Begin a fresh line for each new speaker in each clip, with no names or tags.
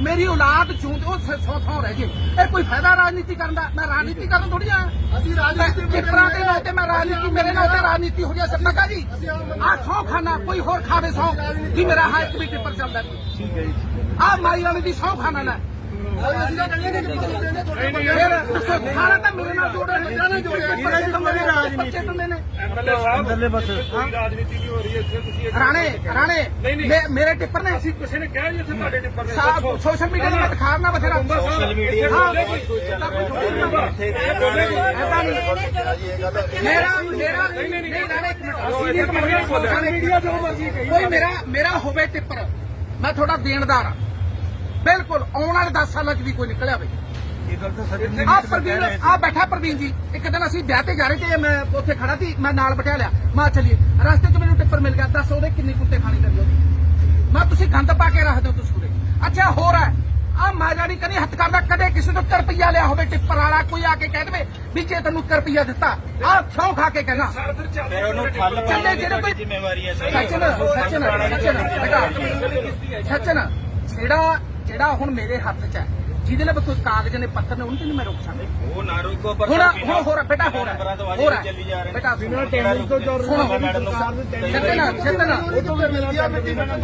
ਮੇਰੀ ਔਲਾਦ ਚੂੰਦ ਉਹ ਸ- ਸੌ ਥਾਂ ਰਹਿ ਗਏ ਇਹ ਕੋਈ ਫਾਇਦਾ ਰਾਜਨੀਤੀ ਕਰਨ ਦਾ? ਮੈਂ ਰਾਜਨੀਤੀ ਕਰਨ ਥੋੜੀ ਆ।
ਅਸੀਂ ਰਾਜਨੀਤੀ
ਟਿੱਪਰਾਂ ਦੇ ਨਾਂ ਤੇ ਮੈਂ ਰਾਜਨੀਤੀ ਮੇਰੇ ਨਾਂ ਤੇ ਰਾਜਨੀਤੀ ਹੋ ਗਿਆ ਸੱਤਾ ਜੀ ਆ। ਸੌ ਖਾਨਾ ਕੋਈ ਹੋਰ ਖਾਵੇ ਸੌ। ਵੀ ਮੇਰਾ ਹਾਂ ਇੱਕ ਵੀ ਟਿੱਪਰ ਚੱਲਦਾ। ਠੀਕ ਹੈ ਜੀ ਆ ਮਾਈ ਵਾਲੀ ਦੀ ਸੌ ਖਾਨਾ ਨਾ
ਨੇ
ਫਿਰ ਦੱਸੋ ਸਾਰਾ ਤਾਂ ਮੇਰੇ ਨਾਲ ਜੋੜਿਆ ਨਾਲ ਜੋੜਿਆ।
ਇਹਨਾਂ ਦੀ ਤਾਂ ਮੇਰੀ ਰਾਜਨੀਤੀ।
ਬੱਚੇ ਦਿੰਦੇ ਨੇ।
ਐਮਐਲਏ ਸਾਹਿਬ ਅੰਦਰਲੇ ਪਾਸੇ ਕੋਈ ਰਾਜਨੀਤੀ ਨਹੀਂ ਹੋ ਰਹੀ ਇੱਥੇ ਤੁਸੀਂ ਇੱਕ-
ਰਾਣੇ। ਮੇ- ਮੇਰੇ ਟਿੱਪਰ ਨੇ।
ਅਸੀਂ ਕਿਸੇ ਨੇ ਕਿਹਾ ਜੀ ਇੱਥੇ ਤੁਹਾਡੇ ਟਿੱਪਰ ਨੇ।
ਸਾਬ
ਦੱਸੋ।
ਸੋਸ਼ਲ ਮੀਡੀਆ ਤੇ ਮੈਂ ਦਿਖਾਉਣਾ ਬਥੇਰਾ।
ਸੋਸ਼ਲ ਮੀਡੀਆ
ਹਾਂ,
ਤੇ
ਤਾਂ ਕੋਈ ਜ਼ਰੂਰੀ ਨਹੀਂ। ਗਾ। ਏਦਾਂ ਨਹੀਂ। ਮੇਰਾ ਮੇਰਾ ਨਹੀਂ ਨਹੀਂ ਨਹੀਂ। ਰਾਣੇ ਇੱਕ ਮਿੰਟ ਅਸੀਂ ਨਹੀਂ ਕਮਾਉਂਦੇ ਸੋਸ਼ਲ ਮੀਡੀਆ ਜੋ ਮਰਜ਼ੀ ਕਹੀ ਕੋਈ ਮੇਰਾ ਮੇਰਾ ਹੋਵੇ ਟਿੱਪਰ। ਮੈਂ ਤੁਹਾਡਾ ਦੇਣਦਾਰ ਹਾਂ। ਬਿਲਕੁਲ ਆਉਣ ਵਾਲੇ 10 ਸਾਲਾਂ 'ਚ ਵੀ ਕੋਈ ਨਿਕਲਿਆ ਬਈ ਆ ਪ੍ਰਵੀਨ ਆ ਬੈਠਾ ਪ੍ਰਵੀਨ ਜੀ। ਇੱਕ ਦਿਨ ਅਸੀਂ ਵਿਆਹ ਤੇ ਜਾ ਰਹੇ ਤੇ ਮੈਂ ਉੱਥੇ ਖੜਾ ਸੀ ਮੈਂ ਨਾਲ ਬਿਠਾ ਲਿਆ। ਮੈਂ ਚੱਲੀਏ। ਰਸਤੇ 'ਚ ਮੈਨੂੰ ਟਿੱਪਰ ਮਿਲ ਗਿਆ। ਦੱਸ ਉਹਦੇ ਕਿੰਨੀ ਕੁੱਤੇ ਖਾਣੀ ਕਰੀ ਉਹਦੀ। ਮੈਂ ਤੁਸੀਂ ਗੰਦ ਪਾ ਕੇ ਰੱਖ ਦਿਓ ਤੁਸੀਂ ਉਰੇ। ਅੱਛਾ ਹੋਰ ਹੈ। ਆ ਮੈਂ ਜਾਨੀ ਕਦੀ ਹੱਥ ਕਰਦਾ ਕਦੇ ਕਿਸੇ ਤੋਂ 1 ਰੁਪਿਆ ਲਿਆ ਹੋਵੇ ਟਿੱਪਰ ਵਾਲਾ ਕੋਈ ਆ ਕੇ ਕਹਿ ਦੇਵੇ ਵੀ ਜੇ ਤੈਨੂੰ 1 ਰੁਪਿਆ ਦਿੱਤਾ ਆ ਸੌ ਖਾ ਕੇ ਕਹਿਣਾ।
ਚੱਲ
ਜਿਹੜੇ ਕੋਈ
ਜ਼ਿੰਮੇਵਾਰੀ ਹੈ
ਸੱਚਨ ਸੱਚਨ ਬੇਟਾ ਸੱਚਨ ਜਿਹੜਾ ਜਿਹੜਾ ਹੁਣ ਮੇਰੇ ਹੱਥ 'ਚ ਹੈ ਜਿਹਦੇ ਨਾਲ ਕੋਈ ਕਾਗਜ਼ ਨੇ ਪੱਤਰ ਨੇ ਉਹਨਾਂ ਤੇ ਨਹੀਂ ਮੈਂ ਰੋਕ ਸਕਦਾ।
ਉਹ ਨਾ ਰੋਕੋ ਪਰ
ਹੁਣ ਹੁਣ ਹੋਰ ਬੇਟਾ ਹੋਰ ਹੈ, ਹੋਰ ਹੈ
ਚੱਲੀ ਜਾ ਰਹੇ
ਬੇਟਾ
ਬਿਨਾਂ ਟੈਂਡਰ ਤੋਂ ਨੂੰ
ਉਹ ਤੋਂ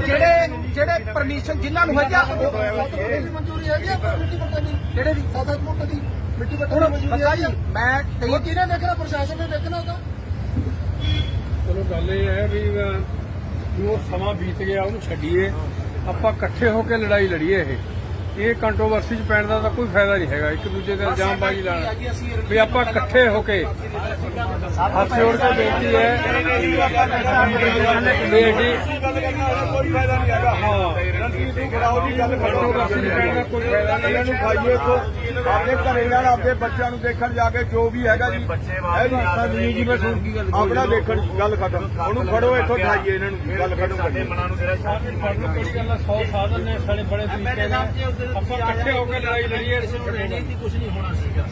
ਜਿਹੜੇ ਜਿਹੜੇ ਪਰਮਿਸ਼ਨ ਜਿਨ੍ਹਾਂ ਨੂੰ ਹੈ ਜਾਂ
ਮਨਜ਼ੂਰੀ ਹੈਗੀ ਹੈ ਮਿੱਟੀ ਪੱਟਣ ਦੀ
ਜਿਹੜੇ ਦੀ
7-7 ਫੁੱਟ ਦੀ ਮਿੱਟੀ ਪੱਟਣ
ਹੁਣ
ਦੀ ਮਨਜ਼ੂਰੀ ਹੈਗੀ
ਮੈਂ ਕਈ
ਕਿਹਨੇ ਦੇਖਣਾ? ਪ੍ਰਸ਼ਾਸਨ ਨੇ ਦੇਖਣਾ ਉਹਦਾ?
ਚਲੋ ਗੱਲ ਇਹ ਹੈ ਵੀ ਜੋ ਸਮਾਂ ਬੀਤ ਗਿਆ ਉਹਨੂੰ ਛੱਡੀਏ। ਆਪਾਂ ਇਕੱਠੇ ਹੋ ਕੇ ਲੜਾਈ ਲੜੀਏ ਇਹ। ਇਹ ਕੰਟਰੋਵਰਸੀ 'ਚ ਪੈਣ ਦਾ ਤਾਂ ਕੋਈ ਫਾਇਦਾ ਨਹੀਂ ਹੈਗਾ ਇੱਕ ਦੂਜੇ ਤੇ ਇਲਜ਼ਾਮਬਾਜ਼ੀ ਲਾਣਾ ਵੀ ਆਪਾਂ ਇਕੱਠੇ ਹੋ ਕੇ ਹੱਥ ਜੋੜ ਕੇ ਬੇਨਤੀ ਹੈ। ਬੇਟੀ
ਕੋਈ ਫਾਇਦਾ ਨਹੀਂ ਹੈਗਾ।
ਹਾਂ।
ਰਣਜੀਤ ਨੂੰ ਕਰਾਓ ਦੀ ਗੱਲ ਕਰੋ
ਕੋਈ ਫਾਇਦਾ ਨਹੀਂ
ਇਹਨਾਂ ਨੂੰ ਖਾਈਏ ਤੋਂ ਆਪਣੇ ਘਰੇ ਨਾਲ ਆਪਣੇ ਬੱਚਿਆਂ ਨੂੰ ਦੇਖਣ ਜਾ ਕੇ ਜੋ ਵੀ ਹੈਗਾ ਜੀ ਹੈ ਜੀ
ਜੀ ਮੈਂ ਸੁਣ ਕੀ ਗੱਲ
ਆਪਣਾ ਦੇਖਣ ਗੱਲ ਖਤਮ ਉਹਨੂੰ ਫੜੋ ਇੱਥੋਂ ਖਾਈਏ ਇਹਨਾਂ ਨੂੰ ਗੱਲ ਖਤਮ ਕਰੀਏ
ਸਾਨੂੰ ਕਿਹੜੀ ਗੱਲ 100 ਸਾਧਨ ਨੇ ਸਾਡੇ ਬੜੇ ਤਰੀਕੇ ਨਾਲ ਆਪਾਂ ਇਕੱਠੇ ਹੋ। ਕੇ ਲੜਾਈ ਲੜੀਏ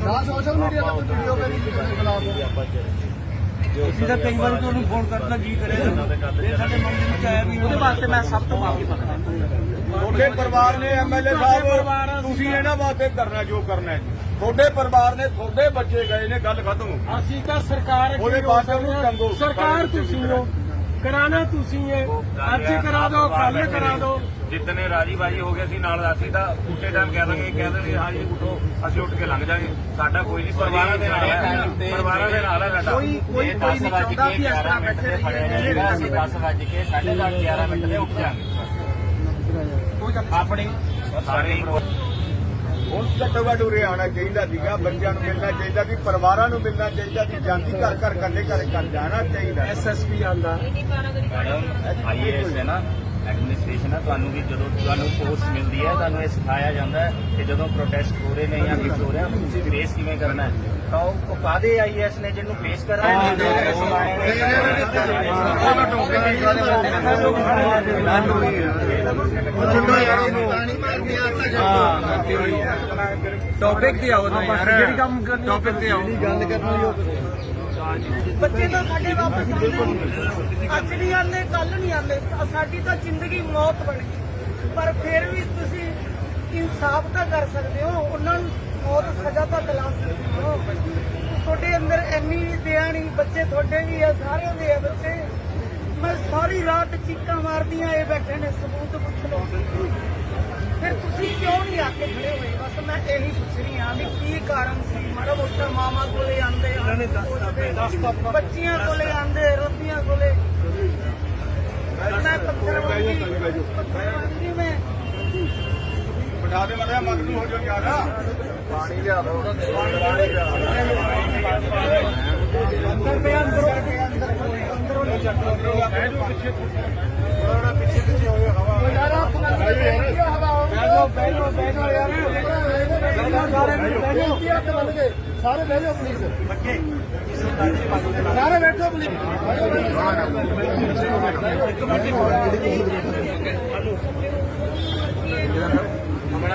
ਨਾ ਸੋਸ਼ਲ ਮੀਡੀਆ ਤੇ ਕੋਈ ਵੀਡੀਓ ਕਰੀ ਕਿਸੇ ਖਿਲਾਫ
ਅਸੀਂ ਤਾਂ ਕਈ ਵਾਰ ਤੁਹਾਨੂੰ ਫੋਨ ਕਰਦਾ ਜੀ ਕਰੇ ਇਹ ਸਾਡੇ ਮਨ ਦੇ ਵਿੱਚ ਆਇਆ ਵੀ
ਉਹਦੇ ਵਾਸਤੇ ਮੈਂ ਸਭ ਤੋਂ ਮਾਫੀ ਮੰਗਦਾ।
ਤੁਹਾਡੇ ਪਰਿਵਾਰ ਨੇ ਐਮਐਲਏ ਸਾਹਿਬ ਤੁਸੀਂ ਇਹਨਾਂ ਵਾਸਤੇ ਕਰਨਾ ਜੋ ਕਰਨਾ ਹੈ ਜੀ। ਤੁਹਾਡੇ ਪਰਿਵਾਰ ਨੇ ਤੁਹਾਡੇ ਬੱਚੇ ਗਏ ਨੇ ਗੱਲ ਖਤਮ।
ਅਸੀਂ ਤਾਂ ਸਰਕਾਰ
ਉਹਦੇ ਬਾਅਦ ਉਹਨੂੰ ਟੰਗੋ
ਸਰਕਾਰ ਤੁਸੀਂ ਹੋ। ਕਰਾਣਾ ਤੁਸੀਂ ਹੈ। ਅੱਜ ਕਰਾ ਦਿਓ ਕੱਲ ਕਰਾ ਦਿਓ।
ਜਿੱਦਨੇ ਰਾਜੀ ਬਾਜੀ ਹੋ ਗਿਆ ਸੀ ਨਾਲ ਅਸੀਂ ਤਾਂ ਉਸੇ ਟਾਈਮ ਕਹਿ ਦਾਂਗੇ ਕਹਿ ਦੇਣਗੇ ਹਾਂ ਜੀ ਉਠੋ ਅਸੀਂ ਉੱਠ ਕੇ ਲੰਘ ਜਾਾਂਗੇ। ਸਾਡਾ ਕੋਈ ਨਹੀਂ ਪਰਿਵਾਰਾਂ ਦੇ ਨਾਲ ਹੈ ਪਰਿਵਾਰਾਂ ਦੇ ਨਾਲ ਹੈ ਸਾਡਾ।
ਕੋਈ ਕੋਈ ਕੋਈ ਨਹੀਂ ਚਾਹੁੰਦਾ ਵੀ ਇਸ ਤਰ੍ਹਾਂ ਬੈਠੇ ਰਹੀਏ।
10 ਵਜੇ ਕੇ 11:30 11 ਮਿੰਟ ਦੇ ਉੱਠ ਜਾਾਂਗੇ। ਆਪਣੀ ਸਾਰੇ
ਹੁਣ ਘੱਟੋ ਘੱਟ ਉਰੇ ਆਉਣਾ ਚਾਹੀਦਾ ਸੀਗਾ ਬੱਚਿਆਂ ਨੂੰ ਮਿਲਣਾ ਚਾਹੀਦਾ ਸੀ ਪਰਿਵਾਰਾਂ ਨੂੰ ਮਿਲਣਾ ਚਾਹੀਦਾ ਸੀ ਜਾਂਦੀ ਘਰ ਘਰ ਕੱਲੇ ਘਰ ਕਰ ਜਾਣਾ ਚਾਹੀਦਾ
ਐਸਐਸਪੀ ਆਂਦਾ
ਆਈਏਐਸ ਹੈ ਨਾ। ਐਡਮਿਨਿਸਟ੍ਰੇਸ਼ਨ ਹੈ ਤੁਹਾਨੂੰ ਵੀ ਜਦੋਂ ਤੁਹਾਨੂੰ ਪੋਸਟ ਮਿਲਦੀ ਹੈ ਤੁਹਾਨੂੰ ਇਹ ਸਿਖਾਇਆ ਜਾਂਦਾ ਹੈ ਕਿ ਜਦੋਂ ਪ੍ਰੋਟੈਸਟ ਹੋ ਰਹੇ ਨੇ ਜਾਂ ਕੁਝ ਹੋ ਰਿਹਾ ਤੁਸੀਂ ਫੇਸ ਕਿਵੇਂ ਕਰਨਾ ਹੈ ਤਾਂ ਉਹ ਕਾਦੇ ਆਈਏਐਸ ਨੇ ਜਿਹਨੂੰ ਫੇਸ ਕਰਨਾ ਹੈ
ਟੌਪਿਕ ਤੇ ਆਓ ਨਾ ਯਾਰ ਕਰਨੀ ਟੌਪਿਕ ਤੇ ਆਓ ਗੱਲ
ਬੱਚੇ ਤਾਂ ਸਾਡੇ ਵਾਪਸ ਆਉਂਦੇ ਅੱਜ ਨਹੀਂ ਆਉਂਦੇ ਕੱਲ ਨਹੀਂ ਆਉਂਦੇ। ਸਾਡੀ ਤਾਂ ਜ਼ਿੰਦਗੀ ਮੌਤ ਬਣ ਗਈ। ਪਰ ਫਿਰ ਵੀ ਤੁਸੀਂ ਇਨਸਾਫ ਤਾਂ ਕਰ ਸਕਦੇ ਹੋ। ਉਹਨਾਂ ਨੂੰ ਮੌਤ ਸਜ਼ਾ ਤਾਂ ਦਿਲਾ ਸਕਦੇ ਹੋ। ਤੁਹਾਡੇ ਅੰਦਰ ਇੰਨੀ ਦਇਆ ਨਹੀਂ, ਬੱਚੇ ਤੁਹਾਡੇ ਵੀ ਆ, ਸਾਰਿਆਂ ਦੇ ਆ ਬੱਚੇ। ਮੈਂ ਸਾਰੀ ਰਾਤ ਚੀਕਾਂ ਮਾਰਦੀਆਂ, ਇਹ ਬੈਠੇ ਨੇ, ਸਬੂਤ ਪੁੱਛ ਲਓ। ਫਿਰ ਤੁਸੀਂ ਨਹੀਂ ਆ ਕੇ ਖੜੇ ਹੋਏ ਬਸ ਮੈਂ ਇਹੀ ਪੁੱਛ ਰਹੀ ਹਾਂ ਵੀ ਕੀ ਕਾਰਨ ਸੀ? ਮਾੜਾ ਮੋਟਾ ਮਾਮਾ ਕੋਲੇ ਆਂਦੇ ਆ ਬੱਚੀਆਂ ਕੋਲੇ ਆਂਦੇ ਰੋਟੀਆਂ ਕੋਲੇ। ਮੈਂ ਪੱਥਰ ਵਾਂਗੀ ਪੱਥਰ ਵਾਂਗੀ ਮੈਂ
ਬਿਠਾ ਦੇ ਮੜਿਆ ਮਗਨ ਨੂੰ ਹੋ ਜਾਓ ਯਾਰ। ਪਾਣੀ ਲਿਆ ਦੋ।
ਅੰਦਰ ਪਿਆ ਅੰਦਰੋਂ ਅੰਦਰੋਂ ਨਹੀਂ
ਪਿੱਛੇ ਪਿੱਛੇ ਹੋਏ ਹਵਾ
ਯਾਰ। ਜਾਓ ਬੈਠੋ ਬੈਠੋ ਯਾਰ। ਬੈਠੋ ਸਾਰੇ ਬੈਠੋ। ਕੀ ਹੱਥ ਬੰਨ ਕੇ ਸਾਰੇ ਬੈਠੋ ਪਲੀਜ਼ ਸਾਰੇ ਬੈਠੋ ਪਲੀਜ਼
ਹਮਾਰਾ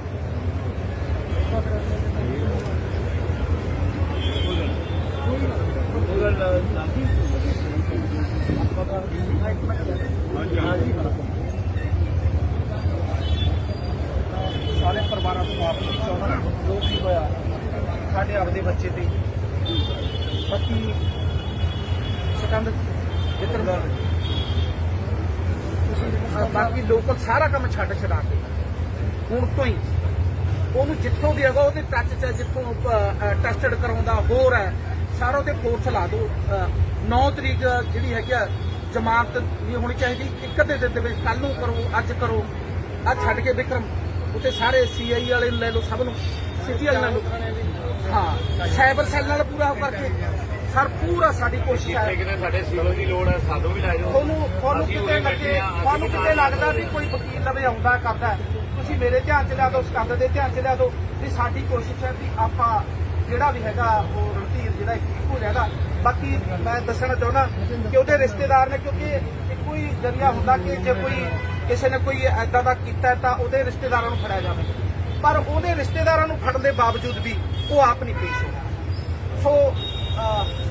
ਸਾਡੇ ਆਪਦੇ ਬੱਚੇ ਤੇ। ਬਾਕੀ ਸਿਕੰਦ ਜਿੱਤਰ ਦਾ। ਬਾਕੀ ਲੋਕਲ ਸਾਰਾ ਕੰਮ ਛੱਡ ਛਡਾ ਕੇ। ਹੁਣ ਤੋਂ ਹੀ। ਉਹਨੂੰ ਜਿੱਥੋਂ ਦੀ ਹੈਗਾ, ਉਹਦੇ ਟੱਚ 'ਚ ਜਿੱਥੋਂ ਟੈਸਟਡ ਕਰਾਉਂਦਾ, ਹੋਰ ਹੈ। ਸਾਰਾ ਉਹਦੇ ਫੋਰਸ ਲਾ ਦਿਓ 9 ਤਰੀਕ ਜਿਹੜੀ ਹੈਗੀ ਆ ਜ਼ਮਾਨਤ ਵੀ ਹੋਣੀ ਚਾਹੀਦੀ। ਇੱਕ ਅੱਧੇ ਦਿਨ ਦੇ ਵਿੱਚ ਕੱਲ ਨੂੰ ਕਰੋ, ਅੱਜ ਕਰੋ। ਆ ਛੱਡ ਕੇ ਵਿਕਰਮ। ਉੱਤੇ ਸਾਰੇ ਸੀਆਈ ਵਾਲੇ ਨੂੰ ਲੈ ਲਓ, ਸਭ ਨੂੰ। ਸਿਟੀ ਵਾਲੇ ਨੂੰ ਲੈ ਲਓ। ਹਾਂ ਸਾਈਬਰ ਸੈੱਲ ਨਾਲ ਪੂਰਾ ਕਰਕੇ ਸਰ ਪੂਰਾ ਸਾਡੀ ਕੋਸ਼ਿਸ਼ ਹੈ
ਕਿਤੇ ਸਾਡੇ ਸਿਵਲ ਦੀ ਲੋੜ ਹੈ ਸਾਨੂੰ ਵੀ ਲੈ ਜਾਓ।
ਤੁਹਾਨੂੰ ਤੁਹਾਨੂੰ ਕਿਤੇ ਲੱਗੇ ਤੁਹਾਨੂੰ ਕਿਤੇ ਲੱਗਦਾ ਵੀ ਕੋਈ ਵਕੀਲ ਲਵੇ ਆਉਂਦਾ ਕਰਦਾ। ਤੁਸੀਂ ਮੇਰੇ ਧਿਆਨ 'ਚ ਲਿਆ ਦਿਓ ਸਕੰਦ ਦੇ ਧਿਆਨ 'ਚ ਲਿਆ ਦਿਓ ਵੀ ਸਾਡੀ ਕੋਸ਼ਿਸ਼ ਹੈ ਵੀ ਆਪਾਂ ਜਿਹੜਾ ਵੀ ਹੈਗਾ ਉਹ ਰਣਧੀਰ ਜਿਹੜਾ ਇੱਕ ਜਾਏਗਾ ਬਾਕੀ ਮੈਂ ਦੱਸਣਾ ਚਾਹੁੰਦਾ ਕਿ ਉਹਦੇ ਰਿਸ਼ਤੇਦਾਰ ਨੇ ਕਿਉਂਕਿ ਇੱਕੋ ਹੀ ਜਰੀਆ ਹੁੰਦਾ ਕਿ ਜੇ ਕੋਈ ਕਿਸੇ ਨੇ ਕੋਈ ਐਦਾਂ ਦਾ ਕੀਤਾ ਤਾਂ ਉਹਦੇ ਰਿਸ਼ਤੇਦਾਰਾਂ ਨੂੰ ਫੜਿਆ ਜਾਵੇ। ਪਰ ਉਹਦੇ ਰਿਸ਼ਤੇਦਾਰਾਂ ਨੂੰ ਫੜਨ ਦੇ ਬਾਵਜੂਦ ਵੀ ਉਹ ਆਪ ਨਹੀਂ ਪੇਸ਼ ਹੋਇਆ। ਸੋ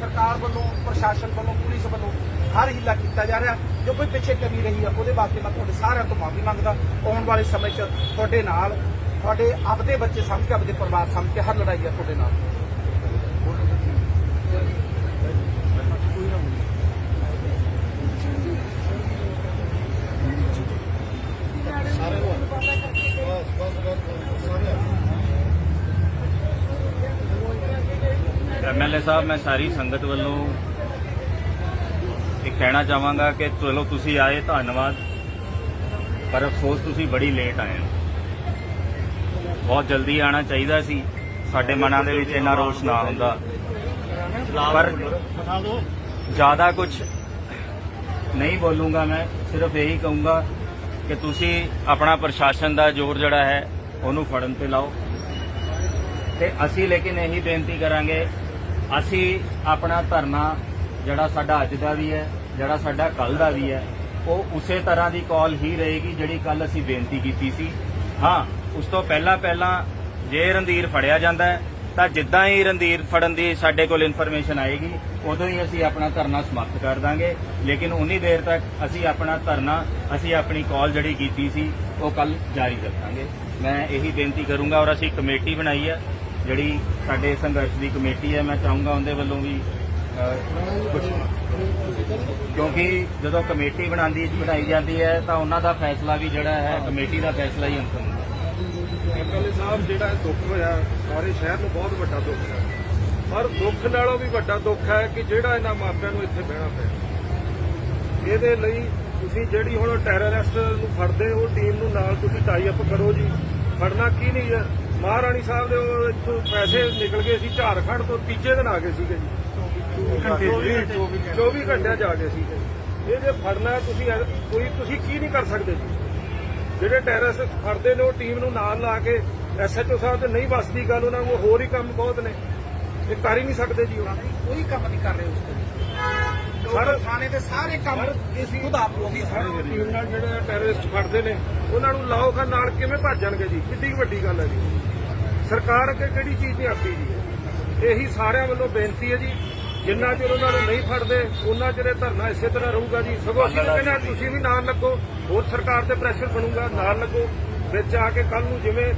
ਸਰਕਾਰ ਵੱਲੋਂ, ਪ੍ਰਸ਼ਾਸਨ ਵੱਲੋਂ, ਪੁਲਿਸ ਵੱਲੋਂ ਹਰ ਹੀਲਾ ਕੀਤਾ ਜਾ ਰਿਹਾ। ਜੋ ਕੋਈ ਪਿੱਛੇ ਕਮੀ ਰਹੀ ਹੈ ਉਹਦੇ ਵਾਸਤੇ ਮੈਂ ਤੁਹਾਡੇ ਸਾਰਿਆਂ ਤੋਂ ਮਾਫੀ ਮੰਗਦਾ। ਆਉਣ ਵਾਲੇ ਸਮੇਂ 'ਚ ਤੁਹਾਡੇ ਨਾਲ, ਤੁਹਾਡੇ ਆਪਦੇ ਬੱਚੇ ਸਮਝ ਕੇ, ਆਪਦੇ ਪਰਿਵਾਰ ਸਮਝ ਕੇ ਹਰ ਲੜਾਈ ਹੈ ਤੁਹਾਡੇ ਨਾਲ।
ਐਮਐਲਏ ਸਾਹਿਬ, ਮੈਂ ਸਾਰੀ ਸੰਗਤ ਵੱਲੋਂ ਇਹ ਕਹਿਣਾ ਚਾਹਾਂਗਾ ਕਿ ਚਲੋ ਤੁਸੀਂ ਆਏ, ਧੰਨਵਾਦ। ਪਰ ਅਫਸੋਸ, ਤੁਸੀਂ ਬੜੀ ਲੇਟ ਆਏ ਹੋ। ਬਹੁਤ ਜਲਦੀ ਆਣਾ ਚਾਹੀਦਾ ਸੀ। ਸਾਡੇ ਮਨਾਂ ਦੇ ਵਿੱਚ ਇੰਨਾ ਰੋਸ਼ ਨਾ ਹੁੰਦਾ। ਪਰ ਜ਼ਿਆਦਾ ਕੁਝ ਨਹੀਂ ਬੋਲੂੰਗਾ ਮੈਂ, ਸਿਰਫ ਇਹੀ ਕਹੂੰਗਾ ਕਿ ਤੁਸੀਂ ਆਪਣਾ ਪ੍ਰਸ਼ਾਸਨ ਦਾ ਜ਼ੋਰ ਜਿਹੜਾ ਹੈ, ਉਹਨੂੰ ਫੜਨ ਤੇ ਲਾਓ। ਤੇ ਅਸੀਂ ਲੇਕਿਨ ਇਹੀ ਬੇਨਤੀ ਕਰਾਂਗੇ ਅਸੀਂ ਆਪਣਾ ਧਰਨਾ, ਜਿਹੜਾ ਸਾਡਾ ਅੱਜ ਦਾ ਵੀ ਹੈ, ਜਿਹੜਾ ਸਾਡਾ ਕੱਲ ਦਾ ਵੀ ਹੈ, ਉਹ ਉਸੇ ਤਰ੍ਹਾਂ ਦੀ ਕਾਲ ਹੀ ਰਹੇਗੀ ਜਿਹੜੀ ਕੱਲ ਅਸੀਂ ਬੇਨਤੀ ਕੀਤੀ ਸੀ। ਹਾਂ, ਉਸ ਤੋਂ ਪਹਿਲਾਂ ਪਹਿਲਾਂ ਜੇ ਰੰਧੀਰ ਫੜਿਆ ਜਾਂਦਾ ਹੈ, ਤਾਂ ਜਿੱਦਾਂ ਹੀ ਰੰਧੀਰ ਫੜਨ ਦੀ ਸਾਡੇ ਕੋਲ ਇਨਫੋਰਮੇਸ਼ਨ ਆਏਗੀ, ਉਦੋਂ ਹੀ ਅਸੀਂ ਆਪਣਾ ਧਰਨਾ ਸਮਾਪਤ ਕਰ ਦਾਂਗੇ। ਲੇਕਿਨ ਉਨੀ ਦੇਰ ਤੱਕ ਅਸੀਂ ਆਪਣਾ ਧਰਨਾ, ਅਸੀਂ ਆਪਣੀ ਕਾਲ ਜਿਹੜੀ ਕੀਤੀ ਸੀ, ਉਹ ਕੱਲ ਜਾਰੀ ਰੱਖਾਂਗੇ। ਮੈਂ ਇਹੀ ਬੇਨਤੀ ਕਰੂੰਗਾ ਔਰ ਅਸੀਂ ਕਮੇਟੀ ਬਣਾਈ ਹੈ ਜਿਹੜੀ ਸਾਡੇ ਸੰਘਰਸ਼ ਦੀ ਕਮੇਟੀ ਹੈ ਮੈਂ ਚਾਹੂੰਗਾ ਉਹਦੇ ਵੱਲੋਂ ਵੀ ਅਹ, ਕੁਝ ਕਿਉਂਕਿ ਜਦੋਂ ਕਮੇਟੀ ਬਣਾਉਂਦੀ ਬਣਾਈ ਜਾਂਦੀ ਹੈ ਤਾਂ ਉਹਨਾਂ ਦਾ ਫੈਸਲਾ ਵੀ ਜਿਹੜਾ ਹੈ ਕਮੇਟੀ ਦਾ ਫੈਸਲਾ ਹੀ ਅੰਤਮ ਹੁੰਦਾ।
ਐਮਐਲਏ ਸਾਹਿਬ ਜਿਹੜਾ ਦੁੱਖ ਹੋਇਆ ਸਾਰੇ ਸ਼ਹਿਰ ਨੂੰ ਬਹੁਤ ਵੱਡਾ ਦੁੱਖ ਹੈ। ਪਰ ਦੁੱਖ ਨਾਲੋਂ ਵੀ ਵੱਡਾ ਦੁੱਖ ਹੈ ਕਿ ਜਿਹੜਾ ਇਹਨਾਂ ਮਾਪਿਆਂ ਨੂੰ ਇੱਥੇ ਬਹਿਣਾ ਪਿਆ। ਇਹਦੇ ਲਈ ਤੁਸੀਂ ਜਿਹੜੀ ਹੁਣ ਟੈਰਰਿਸਟ ਨੂੰ ਫੜਦੇ ਹੋ ਟੀਮ ਨੂੰ ਨਾਲ ਤੁਸੀਂ ਟਾਈ ਅਪ ਕਰੋ ਜੀ। ਫੜਨਾ ਕੀ ਨਹੀਂ ਹੈ? ਮਹਾਰਾਣੀ ਸਾਹਿਬ ਦੇ ਉਹ ਇੱਥੋਂ ਪੈਸੇ ਨਿਕਲ ਗਏ ਸੀ ਝਾਰਖੰਡ ਤੋਂ ਤੀਜੇ ਦਿਨ ਆ ਗਏ ਸੀਗੇ ਜੀ। 24 ਘੰਟਿਆਂ ਚ ਆ ਗਏ ਸੀਗੇ। ਇਹ ਜੇ ਫੜਨਾ ਤੁਸੀਂ ਕੋਈ ਤੁਸੀਂ ਕੀ ਨਹੀਂ ਕਰ ਸਕਦੇ ਜੀ। ਜਿਹੜੇ ਟੈਰਰਿਸਟ ਫੜਦੇ ਨੇ ਉਹ ਟੀਮ ਨੂੰ ਨਾਲ ਲਾ ਕੇ ਐਸਐਚਓ ਸਾਹਿਬ ਤੇ ਨਹੀਂ ਵੱਸਦੀ ਗੱਲ ਉਹਨਾਂ ਨੂੰ ਹੋਰ ਹੀ ਕੰਮ ਬਹੁਤ ਨੇ। ਇਹ ਕਰ ਹੀ ਨਹੀਂ ਸਕਦੇ ਜੀ ਉਹ।
ਕੋਈ ਕੰਮ ਨਹੀਂ ਕਰ ਰਹੇ ਉਸ ਤੇ।
ਸਰ-
ਥਾਣੇ ਦੇ ਸਾਰੇ ਕੰਮ ਇਸ ਖੁਦ ਆਪ ਲੋਗੀ
ਸਾਰੇ ਟੀਮ ਨਾਲ ਜਿਹੜੇ ਟੈਰਰਿਸਟ ਫੜਦੇ ਨੇ ਉਹਨਾਂ ਨੂੰ ਲਾਓ ਖਾ ਨਾਲ ਕਿਵੇਂ ਭੱਜਣਗੇ ਜੀ? ਕਿੱਡੀ ਵੱਡੀ ਗੱਲ ਹੈ ਜੀ। ਸਰਕਾਰ ਅੱਗੇ ਕਿਹੜੀ ਚੀਜ਼ ਨਹੀਂ ਆਉਂਦੀ ਜੀ? ਇਹੀ ਸਾਰਿਆਂ ਵੱਲੋਂ ਬੇਨਤੀ ਹੈ ਜੀ ਜਿੰਨਾ ਚਿਰ ਉਹਨਾਂ ਨੂੰ ਨਹੀਂ ਫੜਦੇ ਉਹਨਾਂ ਚਿਰ ਇਹ ਧਰਨਾ ਇਸੇ ਤਰ੍ਹਾਂ ਰਹੂਗਾ ਜੀ। ਸਗੋਂ ਅਸੀਂ ਤਾਂ ਕਹਿੰਦੇ ਤੁਸੀਂ ਵੀ ਨਾਲ ਲੱਗੋ ਹੋਰ ਸਰਕਾਰ ਤੇ ਪ੍ਰੈਸ਼ਰ ਬਣੂਗਾ ਨਾਲ ਲੱਗੋ। ਵਿੱਚ ਆ ਕੇ ਕੱਲ ਨੂੰ ਜਿਵੇਂ